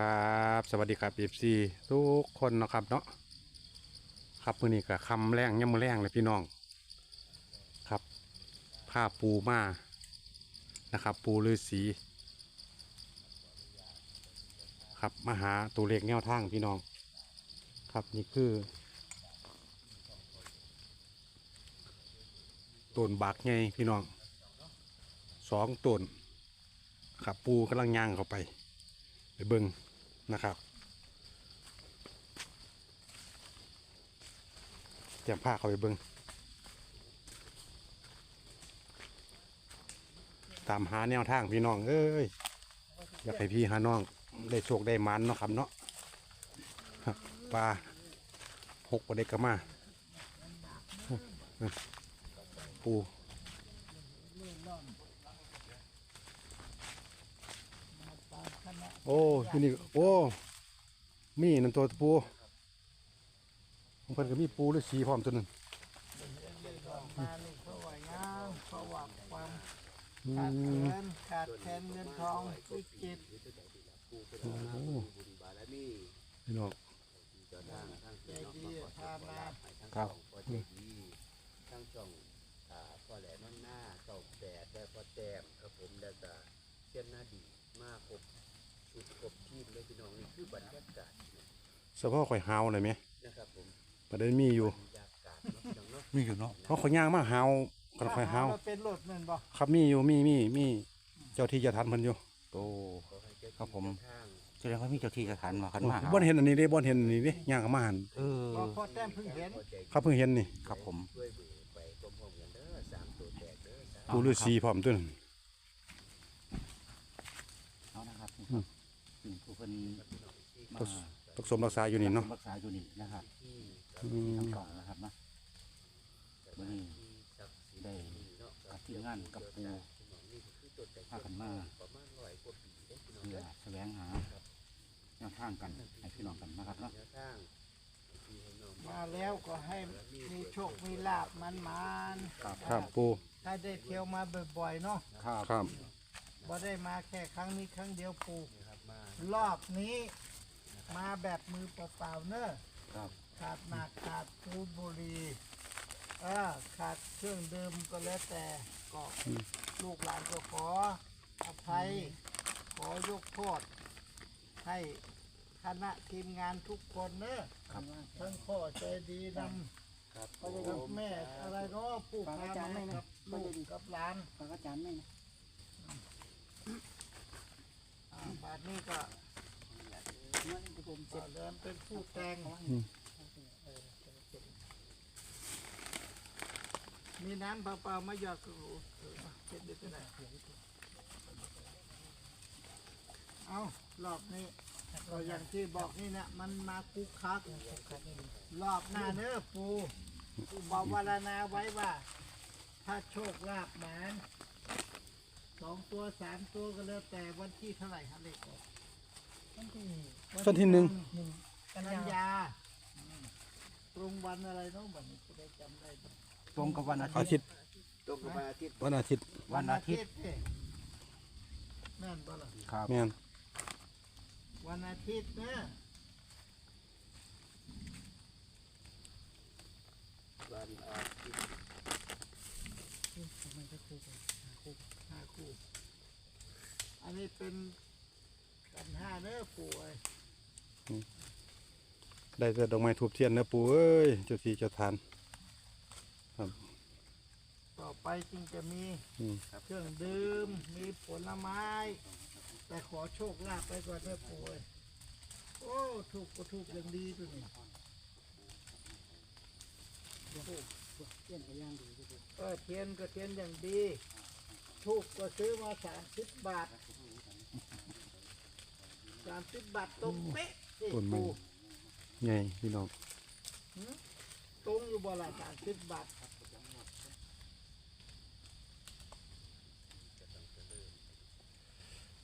ครับสวัสดีครับเอฟซีทุกคนนะครับเนาะครับมื้อนี้ก็คำแรงย่ำมือแรงเลยพี่น้อง ครับผ้าปูมานะครับ ปูฤาษีครับมาหาตัวเลขแนวทางพี่น้อง ครับนี่คือต้นบากไงพี่น้องสองต้นครับปูกำลังย่างเข้าไป เบิ้งนะครับเตรียมผ้าเข้าไปเบิ้งตามหาแนวทางพี่น้องเอ้ยอยากให้พี่หาน้อง ได้โชคได้มันเนาะครับเนาะปลาหกประเด็กกมาปู โอ้ที่นี่โอ้มีนั่นตัวปูของเพิ่นก็มีปูหรือสีพร้อมตัวหนึงมานี่เพราะว่างามเพราะว่าความอืขาดมเงินขาดแคลนเงินทองวิกฤตโอ้พี่น้องใจดีพามาครับพอใจดีทั้งช่องอ่าพอแหลมนหน้าเก่าแปดและพอแต้มครับผมแล้วก็เชียนหน้าดีมากครบ ชุดครบทีมเลยพี่น้องนี่คือบรรยากาศสะพ่อข่อยหาวเลยไหมนะครับผมประเด็นมีอยู่บรรยากาศเนาะพี่น้องเนาะมีอยู่เนาะเพราะข่อยย่างมาหาวกันข่อยหาวเเป็นรถเหมือนบ่ครับมีอยู่มีมีมีเจ้าที่เจะทันเพิ่นอยู่โตขอให้เจ้าที่ครับผมเจ้าทางแสดงว่ามีเจ้าที่สถานมาขันมาหาบ่เห็นอันนี้เด้บ่เห็นอันนี้เด้ย่างเข้ามาหันเออพ่อแต้มเพิ่งเห็นพอใจครับเพิ่งเห็นนี่ครับผม ช่วยเบือไปพร้อมๆกันเด้อสามตัวแตกเด้อสาม ปูฤาษีพร้อมตัวนั้น เอานะครับนี่ครับ อืมผู้เป็นมาต้องสมรักษาอยู่นี่เนาะรักษาอยู่นี่นะครับที่อืมทั้งสองนะครับนะวันนี้ศักดิ์สิทธิ์ได้กับทีมงานกับปูพี่น้องนี่คือตัวแต่งพากันมาประมาณร้อยกว่าปีได้พี่น้องเพื่อเด้อแสวงหาแนวทางกันให้พี่น้องกันนะครับเนาะแนวทางที่ให้น้องมาแล้วก็ให้มีโชค มีลาบมันมันๆครับครับปูถ้าได้เที่ยวมาบ่อยๆเนาะครับครับบ่ได้มาแค่ครั้งนี้ครั้งเดียวปูนะค รับมารอบนี้มาแบบมือเปล่าๆเนอะครับ ขาดหนักขาดฟูดบุหรีเออขาดเครื่องดื่มก็แล้วแต่ก็ลูกหลานก็ขออภัย ขอยกโทษให้คณะทีมงานทุกคนเนอะทั้งพ่อใจดีนำครับพ่อกับแม่อะไรเนาะผู้พามากับลูกกับหลานฟังอาจารย์ไหมนะอ่า บาทนี้ก็ผมเสร็ก็จเริ่มเป็นผู้แต่งมีน้ำเปล่าๆมาหยอดกระหูเอาเช็ดเด็ดไปไหนเอารอบนี้ก็อย่างที่บอกนี่นี่ยมันมาคุกคัก รอบหน้าเนื้อปูบอกวารนาไว้ว่า ถ้าโชคลาภหมาน องตัวสามตัวก็แล้วแต่วันที่เท่าไหร่ครับเลขออกส่วนที่หนึ่งกันยาอืมตรงวันอะไรเนาะบัดนี้จะได้จำได้บ้างตรงกับวันอาอาทิทิตตย์ย์ตรงกับวันอาทิตย์วันอาทิตย์วันอาทิตย์นี่แม่นบ่ล่ะครับแม่นวันอาทิตย์นะวันอาทิตย์ ห้าคู่ อันนี้เป็นกันห้าเนื้อป่วยได้แต่ดอกไม้ทูบเทียนนะปูเอ้ยเจ้าที่เจ้าทานต่อไปจึงจะมีอืม เครื่องดื่ม มีผลไม้ แต่ขอโชคลาภไปก่อนเนื้อป่วยโอ้ถูกก็ถูกอย่างดีตัวนี้เตี้ยนกับย่างดีทุกคนเออเทียนก็เทียนอย่างดี ถูกก็ซื้อมาสามสิบบาทสามสิบบาทตรงเป๊ะนี่ต้นไม้ ปูใหญ่พี่น้องตรงอยู่บ่ละสามสิบบาท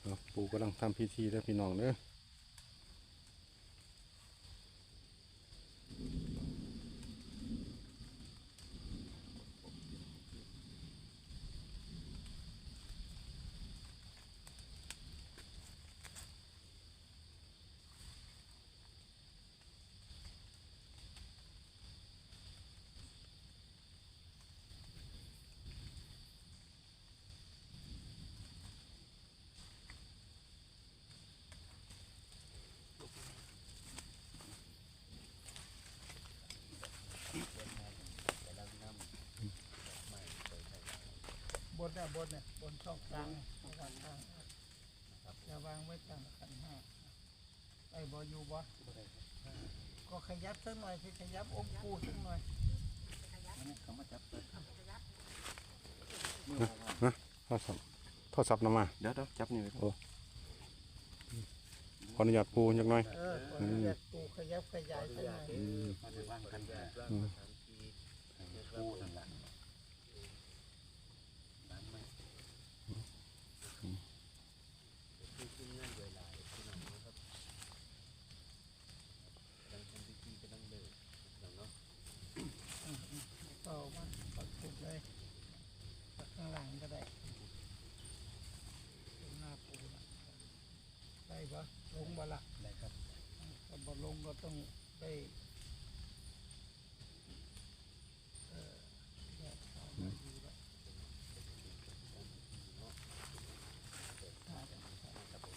เอาปูกำลังทำพิธีแล้วพี่น้องเด้อ นเนี่ยบนเนี่ยบนช่องกลางเนี่ยเอาวางกลางอย่าวางไว้กลางขันห้าไอ้บออยู่บ่ก็ขยับสักหน่อยสิขยับองค์ปูสักหน่อยอันนี้เขามาจับเปิดโทรศัพท์โทรศัพท์นำมาเดี๋ยวเดี๋ยวจับนี่ไว้ขออนุญาตปูจักหน่อยเออขออนุญาตปูขยับขยายสักหน่อยมันจะว่างกันญาแต่ติร่างสถานที่คู่นั่นแหละล้างไหม ที่ขึ้นงานเวลาพี่น้องนะครับกำลังทำพิธีกำลังเลิกพี่น้องเนาะ ต่อมาปักปุดเลยปักข้างหลังก็ได้ตรงหน้าปูนะ ได้ปะลงบ่ละได้ครับถ้าบ่ลงก็ต้องได้เอ่อแยกเอาไว้ดูละน่าจะใช่ครับผม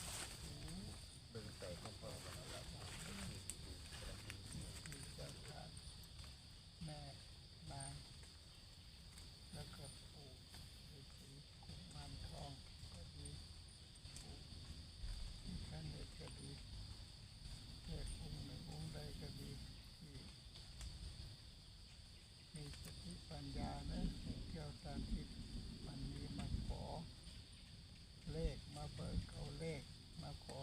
เบิ่งใส่ข้าวเปล่ากันแล้ว มีเจ้าทานแม่นางแล้วก็ปู่ฤาษีกุมารทองก็ดีปู่ท่านเด็กก็ดีเทพองค์หนึ่งองค์ใดก็ดีที่มีสติปัญญานะเกี่ยวตามที่มันมีมาขอ เลขมาเบิกเอาเลขมาขอ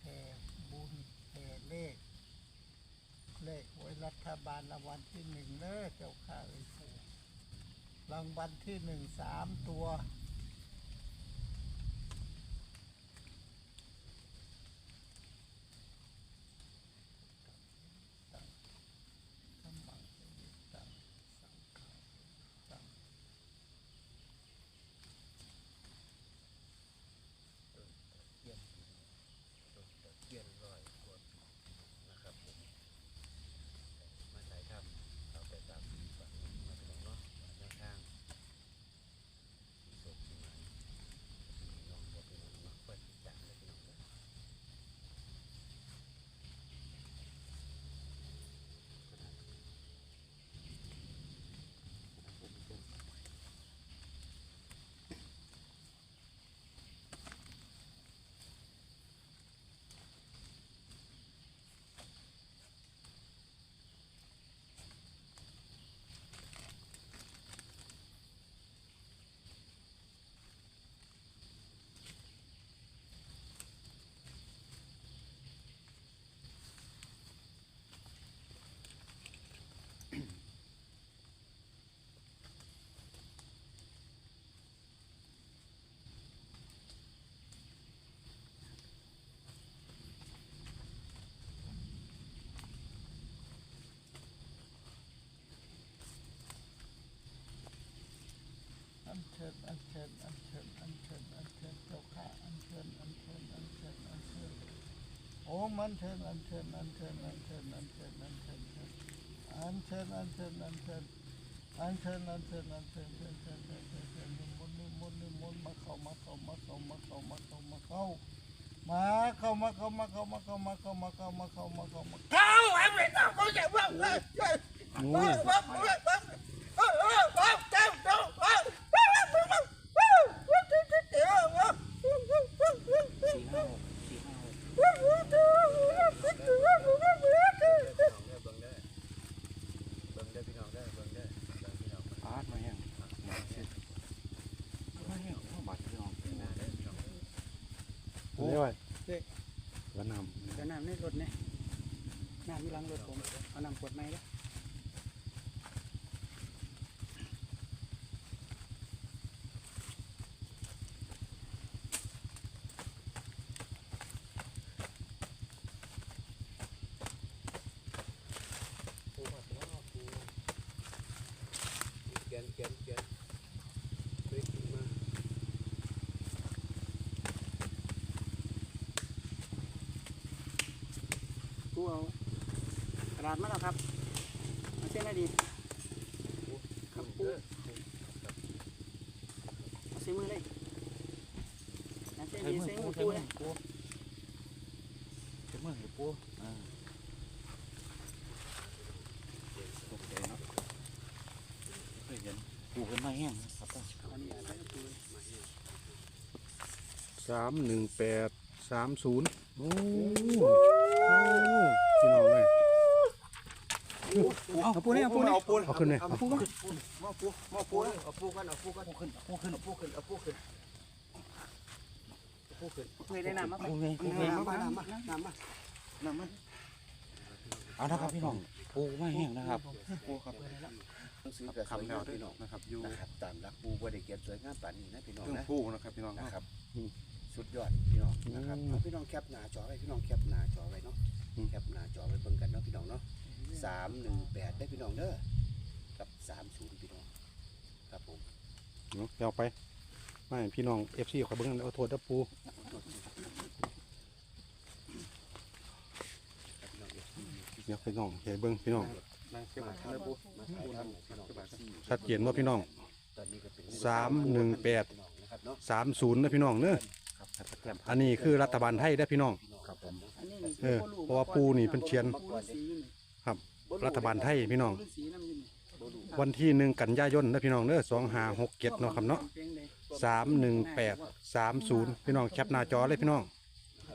แผ่บุญแผ่เลข เลขหวยรัฐ บาลรางวัลที่หนึ่งเนอเจ้าค่ะเอ้ฟูรางวัลที่หนึ่งสามตัว ตังสมังเอวิตังสังฆังตัง เทียนต้นตะเทียนร้อยกว่าปีนะครับผมมาถ่ายทำเอาแต่ตามปีก่อนมาพี่น้องเนาะแนวทางสีสดสีมันพี่น้องบอกพี่น้องเนาะเปิดจังเลยพี่น้องเนาะ อันเชิญอันเชิญอันเชิญอันเชิญอันเชิญเจ้าข้าอันเชิญอันเชิญอันเชิญอันเชิญโอ้มันเชิญอันเชิญอันเชิญอันเชิญอันเชิญอันเชิญอันเชิญอันเชิญอันเชิญอันเชิญอันเชิญอันเชิญเชิญเชิญเชิญเชิญเชิญนิมนต์นิมนต์นิมนต์มาเข้ามาเข้ามาเข้ามาเข้ามาเข้ามาเข้ามาเข้ามาเข้ามาเข้ามาเข้ามาเข้ามาเข้ามาเข้ามาเข้ามาเข้าไอ้ไม่ต้องเขาจะว่าว่าว่าว่าว่าว่า วดไม้แล้วเขียนเขียนเขียนกูเอา กระดาษมาแล้วครับเอาเส้นให้ดีครับปูเอาเส้นมือเลยเอาเส้นดีเส้นมือกูเลยปูเส้นมือให้ปูอ่าตกใจเนาะเคยเห็นปูเป็นมาแห้งนะครับอันนี้อะไรสามหนึ่งแปดสามศูนย์โอ้โอ้พี่น้องเลย เอาปูนี่เอาปูนี่เอาปูนเอาขึ้นเลยเอาปูขึ้นปูมาปูมาปูเอาปูกันเอาปูกันปูขึ้นปูขึ้นเอาปูขึ้นเอาปูขึ้นเอาปูขึ้นเคยได้น้ำมั้ยปูไงปูไงน้ำมาน้ำมาน้ำมาน้ำมันเอานะครับพี่น้องปูไม่แห้งนะครับปูครับหนังสือกับสวยงามพี่น้องนะครับอยู่นะครับตามหลักปูบ่ได้เขียนสวยงามปานนี้นะพี่น้องเครื่องนะปูนะครับพี่น้องนะครับสุดยอดพี่น้องนะครับเอาพี่น้องแคปหน้าจอไว้พี่น้องแคปหน้าจอไว้เนาะแคปหน้าจอไว้เบิ่งกันเนาะพี่น้องเนาะ สามหนึ่งแปดได้พี่น้องเด้อกับสามศูนย์พี่น้องครับผมเนาะเอาไปไม่พี่น้องเอฟซีขอเบิ้งเอาโทษนะปูครับพี่น้องเอฟซีเดี๋ยวพี่น้องเห็นเบิ้งพี่น้องนั่งเก็บมาไว้ทำเลยปูมาถ่ายทำพี่น้องเอฟซีชัดเจนว่าพี่น้องตอนนี้ก็เป็นสามหนึ่งแปดพี่น้องนะครับเนาะสามศูนย์นะพี่น้องเนอะอันนี้คือรัฐบาลไทยได้อพี่น้องครับผมอันนี้นี่เออเพราะว่าปูนี่เพิ่นเชียนปูฤาษีนี่ ครับ รัฐบาลไทยพี่น้องปูฤาษีน้ำนี่วันที่หนึ่งกันยายนนะพี่น้องเนอะสองห้าหกเจ็ดเนาะครับเนาะพียงใดสามหนึ่งแปดสามศูนย์พี่น้องแคปหน้าจอเลยพี่น้อง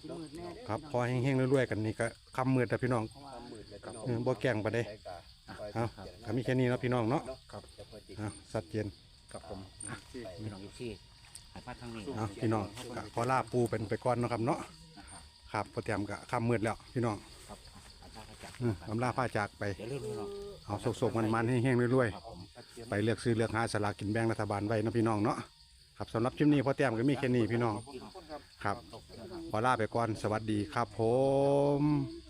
สิมืดแน่เด้อครับพอแห้งๆรวยๆกันนี่ก็คำมืดแต่พี่น้องเพราะว่าความมืดเลยพี่น้องเออบ่แกล้งไปเด้ใช้กาคอยเอาพิจารณาก็มีแค่นี้เนาะพี่น้องเนาะครับจะคอยติดเอาชัดเจนครับผมที่พี่น้องที่หายมาทางนี้เอาพี่น้องก็ขอลาปูเป็นไปก่อนเนาะครับเนาะครับพอเตรียมก็คำมืดแล้วพี่น้องครับอา จารย์ก็จับอืมอำลาผ้าจากไปเดี๋ยวเรื่องพี่น้องเอาโศกๆมันๆให้แห้งๆรวยครับผมๆ ไปเลือกซื้อเลือกหาสลากกินแบ่งรัฐบาลไว้เนาะพี่น้องเนาะ ครับสำหรับคลิปนี้พอเตรียมก็มีแค่นี้พี่น้องขอบคุณครับครับ ขอลาไปก่อน สวัสดีครับผม